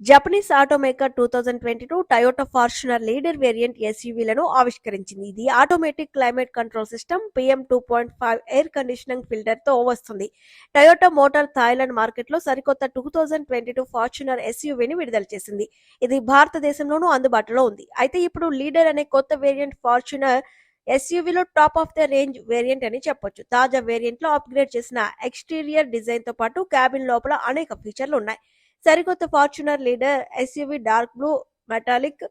Japanese automaker two thousand twenty two Toyota Fortuner leader variant ఎస్యూవీలను ఆవిష్కరించింది. ఇది automatic climate control system PM two point five air conditioning ఫిల్టర్తో వస్తుంది. Toyota motor Thailand మార్కెట్లో సరికొత్త two thousand twenty two Fortuner ఎస్యూవీని విడుదల చేసింది. ఇది భారతదేశంలోనూ అందుబాటులో ఉంది. అయితే ఇప్పుడు లీడర్ అనే కొత్త variant Fortuner ఎస్యూవీలో top of the range variant అని చెప్పొచ్చు. తాజా వేరియంట్లో అప్గ్రేడ్ చేసిన ఎక్స్టీరియర్ డిజైన్తో పాటు క్యాబిన్ లోపల అనేక ఫీచర్లు ఉన్నాయి. సరికొత్త Fortuner leader SUV dark blue metallic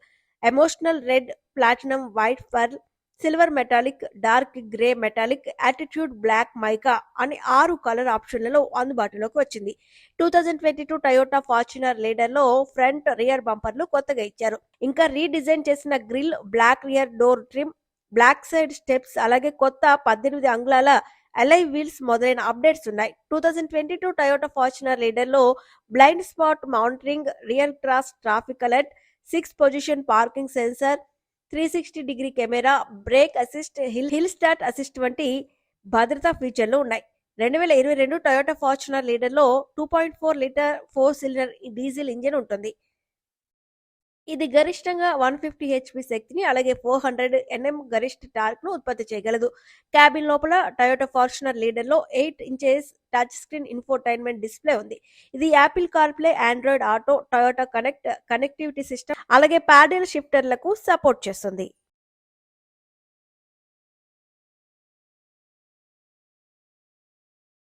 emotional red platinum white pearl silver metallic dark grey metallic attitude black mica అని ఆరు కలర్ ఆప్షన్లలో అందుబాటులోకి వచ్చింది. Two thousand twenty two Toyota Fortuner లీడర్లో front rear బంపర్లు కొత్తగా ఇచ్చారు. ఇంకా రీడిజైన్ చేసిన grill black rear door trim black side steps అలాగే కొత్త పద్దెనిమిది అంగుళాల ఎల్ఐ వీల్స్ మొదలైన అప్డేట్స్ ఉన్నాయి. Two thousand twenty two Toyota Fortuner లీడర్లో blind spot monitoring rear cross traffic alert six position parking sensor three sixty degree camera brake assist hill hill start assist వంటి భద్రతా ఫీచర్లు ఉన్నాయి. రెండు వేల ఇరవై రెండు Toyota Fortuner లీడర్లో two point four litre four cylinder diesel engine ఉంటుంది. ఇది గరిష్టంగా వన్ ఫిఫ్టీ హెచ్పి శక్తిని అలాగే ఫోర్ హండ్రెడ్ ఎన్ఎం గరిష్ట టార్క్ను ఉత్పత్తి చేయగలదు. క్యాబిన్ లోపల Toyota Fortuner లీడర్లో eight inches touch screen infotainment display ఉంది. ఇది Apple CarPlay Android auto Toyota connect connectivity system అలాగే ప్యాడిల్ షిఫ్టర్లకు సపోర్ట్ చేస్తుంది.